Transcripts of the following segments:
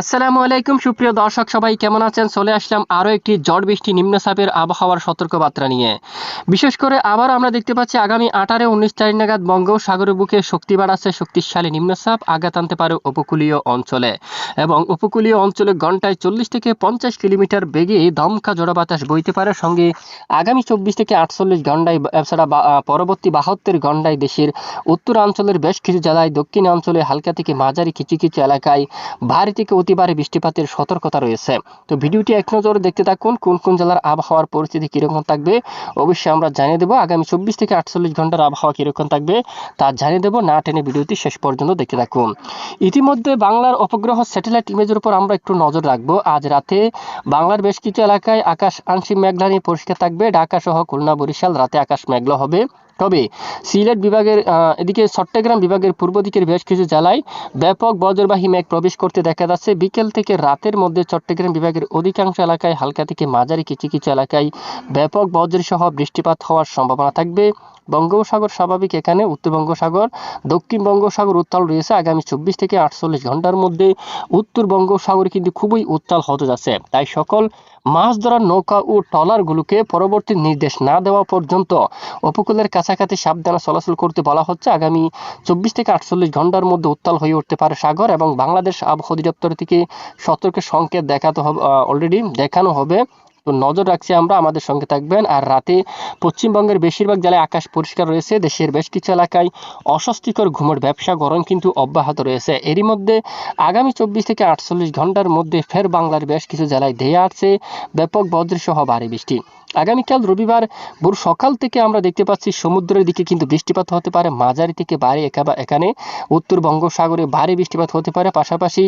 আসসালামু আলাইকুম, সুপ্রিয় দর্শক, সবাই কেমন আছেন? চলে আসলাম আরও একটি ঝড় বৃষ্টি নিম্নচাপের আবহাওয়ার সতর্কবার্তা নিয়ে। বিশেষ করে আবার আমরা দেখতে পাচ্ছি আগামী আঠারো, উনিশ তারিখ নাগাদ বঙ্গোপসাগরের বুকে শক্তি বাড়াচ্ছে শক্তিশালী নিম্নচাপ, আঘাত আনতে পারে উপকূলীয় অঞ্চলে। এবং উপকূলীয় অঞ্চলে ঘন্টায় চল্লিশ থেকে পঞ্চাশ কিলোমিটার বেগে দমকা জোড়া বাতাস বইতে পারে। সঙ্গে আগামী চব্বিশ থেকে আটচল্লিশ ঘন্টায়, এছাড়া পরবর্তী বাহাত্তর ঘন্টায় দেশের উত্তরাঞ্চলের বেশ কিছু জেলায় দক্ষিণ অঞ্চলে হালকা থেকে মাঝারি কিছু কিছু এলাকায় ভারী থেকে অতি ভারী বৃষ্টিপাতের সতর্কতা রয়েছে। তো ভিডিওটি এক নজরে দেখতে থাকুন, কোন কোন জেলার আবহাওয়ার পরিস্থিতি কীরকম থাকবে, অবশ্যই আমরা জানিয়ে দেবো আগামী চব্বিশ থেকে আটচল্লিশ ঘণ্টার আবহাওয়া কীরকম থাকবে, তা জানিয়ে দেবো না টেনে ভিডিওটি শেষ পর্যন্ত দেখতে থাকুন। ইতিমধ্যে বাংলার উপগ্রহ স্যাটেলাইট ইমেজের উপর আমরা একটু নজর রাখব। আজ রাতে বাংলার বেশ কিছু এলাকায় আকাশ আংশিক মেঘলা নিয়ে পরিষ্কার থাকবে। ঢাকা সহ খুলনা, বরিশাল রাতে আকাশ মেঘলা হবে। তবে সিলেট বিভাগের এদিকে চট্টগ্রাম বিভাগের পূর্ব দিকের বেশ কিছু জেলায় ব্যাপক বজ্রবাহী মেঘ প্রবেশ করতে দেখা যাচ্ছে। বিকেল থেকে রাতের মধ্যে চট্টগ্রাম বিভাগের অধিকাংশ এলাকায় হালকা থেকে মাঝারি কিছু কিছু এলাকায় ব্যাপক বজ্রসহ বৃষ্টিপাত হওয়ার সম্ভাবনা থাকবে। বঙ্গোপসাগর স্বাভাবিক এখানে। উত্তর বঙ্গোসাগর দক্ষিণ বঙ্গোসাগর উত্তাল রয়েছে আগামী চব্বিশ থেকে আটচল্লিশ ঘণ্টার মধ্যে। উত্তর বঙ্গোসাগর কিন্তু খুবই উত্তাল হতে যাচ্ছে তাই সকল মাছ ধরার নৌকা ও ট্রলারগুলোকে পরবর্তী নির্দেশ না দেওয়া পর্যন্ত উপকূলের কাছাকাছি সাবধানে চলাচল করতে বলা হচ্ছে। আগামী চব্বিশ থেকে আটচল্লিশ ঘণ্টার মধ্যে উত্তাল হয়ে উঠতে পারে সাগর এবং বাংলাদেশ আবহাওয়া অধিদপ্তর থেকে সতর্ক সংকেত দেখাতে হবে অলরেডি দেখানো হবে। তো নজর রাখছি আমরা, আমাদের সঙ্গে থাকবেন। আর রাতে পশ্চিমবঙ্গের বেশিরভাগ জেলায় আকাশ পরিষ্কার রয়েছে, দেশের বেশ কিছু এলাকায় অস্বস্তিকর ঘুমের ব্যবসা, গরম কিন্তু অব্যাহত রয়েছে। এরই মধ্যে আগামী চব্বিশ থেকে আটচল্লিশ ঘণ্টার মধ্যে ফের বাংলার বেশ কিছু জেলায় ধেয়ে আসছে ব্যাপক বজ্রসহ ভারী বৃষ্টি। আগামীকাল রবিবার ভোর সকাল থেকে আমরা দেখতে পাচ্ছি, সমুদ্রের দিকে কিন্তু বৃষ্টিপাত হতে পারে, মাঝারি থেকে ভারী এখানে উত্তর বঙ্গোসাগরে ভারী বৃষ্টিপাত হতে পারে। পাশাপাশি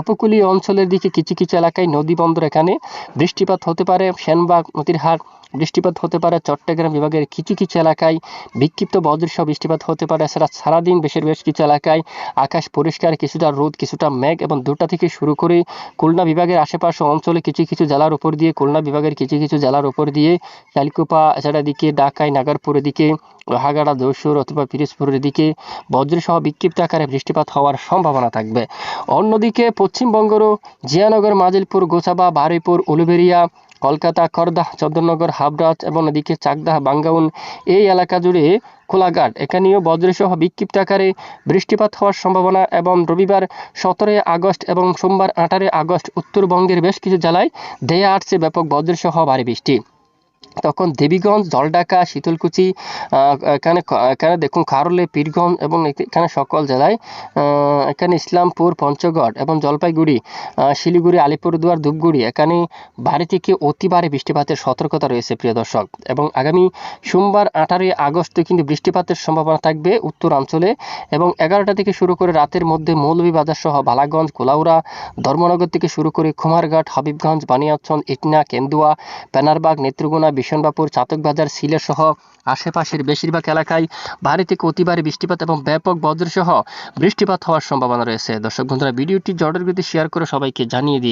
উপকূলীয় অঞ্চলের দিকে কিছু কিছু এলাকায় নদী বন্দর এখানে বৃষ্টিপাত হতে পারে। সেনবাগ নদীরহাট বৃষ্টিপাত হতে পারে। চট্টগ্রাম বিভাগের কিছু কিছু এলাকায় বিক্ষিপ্ত বজ্রসহ বৃষ্টিপাত হতে পারে। এছাড়া সারাদিন বেশের বেশ কিছু এলাকায় আকাশ পরিষ্কার, কিছুটা রোদ, কিছুটা মেঘ এবং দুটা থেকে শুরু করে খুলনা বিভাগের আশেপাশে অঞ্চলে কিছু কিছু জেলার উপর দিয়ে, খুলনা বিভাগের কিছু কিছু জেলার উপর দিয়ে শালকুপা এছাড়া দিকে ঢাকায় নাগারপুরের দিকে লোহাগাড়া দৌসুর অথবা পিরিজপুরের দিকে বজ্রসহ বিক্ষিপ্ত আকারে বৃষ্টিপাত হওয়ার সম্ভাবনা থাকবে। অন্যদিকে পশ্চিমবঙ্গেরও জিয়ানগর, মাজিলপুর, গোসাবা, বারুইপুর উলুবেরিয়া কলকাতা খর্দা চন্দ্রনগর হাবরাজ এবং এদিকে চাকদাহ বাঙ্গাউন এই এলাকা জুড়ে খোলাঘাট। এখানেও বজ্রসহ বিক্ষিপ্ত আকারে বৃষ্টিপাত হওয়ার সম্ভাবনা এবং রবিবার সতেরোই আগস্ট এবং সোমবার আঠারোই আগস্ট উত্তরবঙ্গের বেশ কিছু জেলায় দেয়া আসছে ব্যাপক বজ্রসহ ভারী বৃষ্টি। তখন দেবীগঞ্জ, জলঢাকা, শীতলকুচি এখানে এখানে দেখুন খারলে, পীরগঞ্জ এবং এখানে সকল জেলায় এখানে ইসলামপুর, পঞ্চগড় এবং জলপাইগুড়ি শিলিগুড়ি, আলিপুরদুয়ার, ধূপগুড়ি, এখানে ভারী থেকে অতি ভারী বৃষ্টিপাতের সতর্কতা রয়েছে, প্রিয় দর্শক। এবং আগামী সোমবার আঠারোই আগস্টে কিন্তু বৃষ্টিপাতের সম্ভাবনা থাকবে উত্তরাঞ্চলে এবং এগারোটা থেকে শুরু করে রাতের মধ্যে মৌলভীবাজার সহ বালাগঞ্জ, কোলাউড়া, ধর্মনগর থেকে শুরু করে কুমারঘাট, হাবিবগঞ্জ বানিয়াচন ইটনা, কেন্দুয়া প্যানারবাগ নেত্রকোনা বিশনবাপুর চাতকবাজার সিলেট সহ আশেপাশের বেশিরভাগ এলাকায় ভারী থেকে অতিবারে বৃষ্টিপাত এবং ব্যাপক বজ্রসহ বৃষ্টিপাত হওয়ার সম্ভাবনা রয়েছে। দর্শক বন্ধুরা, ভিডিওটি জটের গতি শেয়ার করে সবাইকে জানিয়ে দিই।